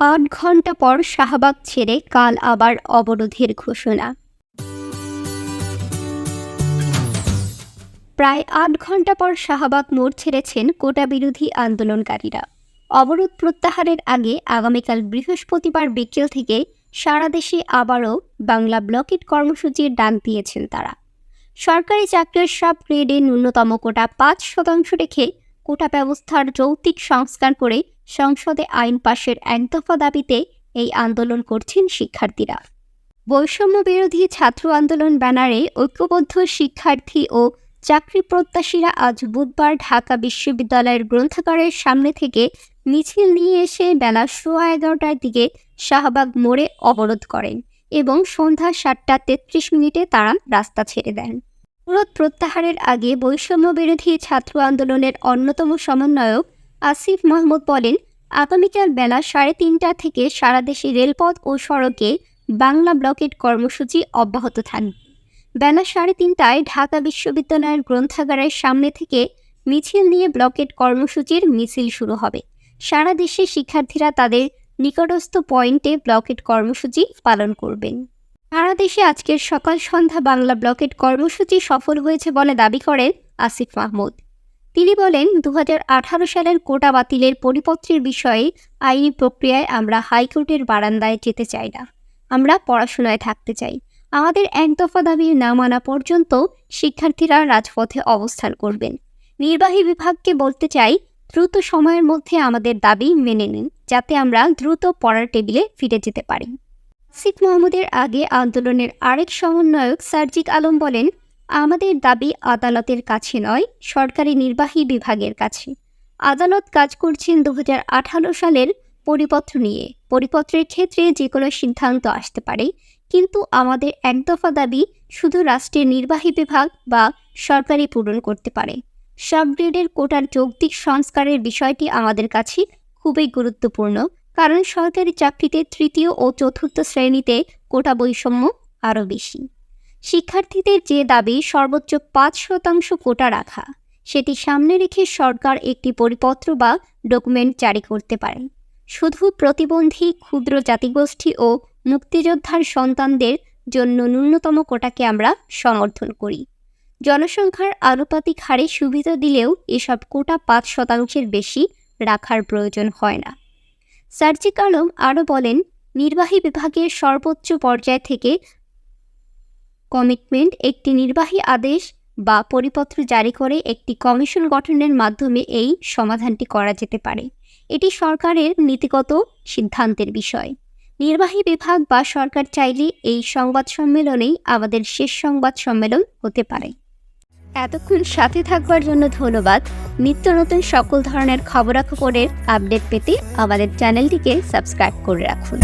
আট ঘণ্টা পর শাহবাগ ছেড়ে কাল আবার অবরোধের ঘোষণা। প্রায় আট ঘণ্টা পর শাহবাগ মোড় ছেড়েছেন কোটা বিরোধী আন্দোলনকারীরা। অবরোধ প্রত্যাহারের আগে আগামীকাল বৃহস্পতিবার বিকেল থেকে সারা দেশে আবারও বাংলা ব্লকেট কর্মসূচির ডাক দিয়েছেন তারা। সরকারি চাকরির সব গ্রেডে ন্যূনতম কোটা পাঁচ শতাংশ রেখে কোটা ব্যবস্থার যৌক্তিক সংস্কার করে সংসদে আইন পাশের একদফা দাবিতে এই আন্দোলন করছেন শিক্ষার্থীরা। বৈষম্য বিরোধী ছাত্র আন্দোলন ব্যানারে ঐক্যবদ্ধ শিক্ষার্থী ও চাকরি প্রত্যাশীরা আজ বুধবার ঢাকা বিশ্ববিদ্যালয়ের গ্রন্থাগারের সামনে থেকে মিছিল নিয়ে এসে বেলা সোয়া এগারোটার দিকে শাহবাগ মোড়ে অবরোধ করেন এবং সন্ধ্যা সাতটা তেত্রিশ মিনিটে তারা রাস্তা ছেড়ে দেন। অবরোধ প্রত্যাহারের আগে বৈষম্য বিরোধী ছাত্র আন্দোলনের অন্যতম সমন্বয়ক আসিফ মাহমুদ বলেন আগামীকাল বেলা সাড়ে তিনটা থেকে সারা দেশে রেলপথ ও সড়কে বাংলা ব্লকেট কর্মসূচি অব্যাহত থাকবে। বেলা সাড়ে তিনটায় ঢাকা বিশ্ববিদ্যালয়ের গ্রন্থাগারের সামনে থেকে মিছিল নিয়ে ব্লকেট কর্মসূচির মিছিল শুরু হবে। সারা দেশে শিক্ষার্থীরা তাদের নিকটস্থ পয়েন্টে ব্লকেট কর্মসূচি পালন করবেন। সারা দেশে আজকের সকাল সন্ধ্যা বাংলা ব্লকেট কর্মসূচি সফল হয়েছে বলে দাবি করেন আসিফ মাহমুদ। তিনি বলেন দু হাজার আঠারো সালের কোটা বাতিলের পরিপত্রের বিষয়ে আইনি প্রক্রিয়ায় আমরা হাইকোর্টের বারান্দায় যেতে চাই না। আমরা পড়াশোনায় থাকতে চাই। আমাদের এক দফা দাবি না মানা পর্যন্ত শিক্ষার্থীরা রাজপথে অবস্থান করবেন। নির্বাহী বিভাগকে বলতে চাই, দ্রুত সময়ের মধ্যে আমাদের দাবি মেনে নিন, যাতে আমরা দ্রুত পড়ার টেবিলে ফিরে যেতে পারি। আসিফ মোহাম্মদের আগে আন্দোলনের আরেক সমন্বয়ক সার্জিক আলম বলেন আমাদের দাবি আদালতের কাছে নয়, সরকারি নির্বাহী বিভাগের কাছে। আদালত কাজ করছেন দু হাজার আঠারো সালের পরিপত্র নিয়ে। পরিপত্রের ক্ষেত্রে যে কোনো সিদ্ধান্ত আসতে পারে, কিন্তু আমাদের একদফা দাবি শুধু রাষ্ট্রের নির্বাহী বিভাগ বা সরকারি পূরণ করতে পারে। সাবগ্রেডের কোটার যৌক্তিক সংস্কারের বিষয়টি আমাদের কাছে খুবই গুরুত্বপূর্ণ, কারণ সরকারি চাকরিতে তৃতীয় ও চতুর্থ শ্রেণীতে কোটা বৈষম্য আরও বেশি। শিক্ষার্থীদের যে দাবি সর্বোচ্চ পাঁচ শতাংশ কোটা রাখা, সেটি সামনে রেখে সরকার একটি পরিপত্র বা ডকুমেন্ট জারি করতে পারে। শুধু প্রতিবন্ধী, ক্ষুদ্র জাতিগোষ্ঠী ও মুক্তিযোদ্ধার সন্তানদের জন্য ন্যূনতম কোটাকে আমরা সমর্থন করি। জনসংখ্যার আনুপাতিক হারে সুবিধা দিলেও এসব কোটা পাঁচ শতাংশের বেশি রাখার প্রয়োজন হয় না। সার্জিক আলম আরও বলেন, নির্বাহী বিভাগের সর্বোচ্চ পর্যায় থেকে কমিটমেন্ট একটি নির্বাহী আদেশ বা পরিপত্র জারি করে একটি কমিশন গঠনের মাধ্যমে এই সমাধানটি করা যেতে পারে। এটি সরকারের নীতিগত সিদ্ধান্তের বিষয়। নির্বাহী বিভাগ বা সরকার চাইলে এই সংবাদ সম্মেলনেই আমাদের শেষ সংবাদ সম্মেলন হতে পারে। এতক্ষণ সাথে থাকবার জন্য ধন্যবাদ। নিত্য নতুন সকল ধরনের খবরাখবরের আপডেট পেতে আমাদের চ্যানেলটিকে সাবস্ক্রাইব করে রাখুন।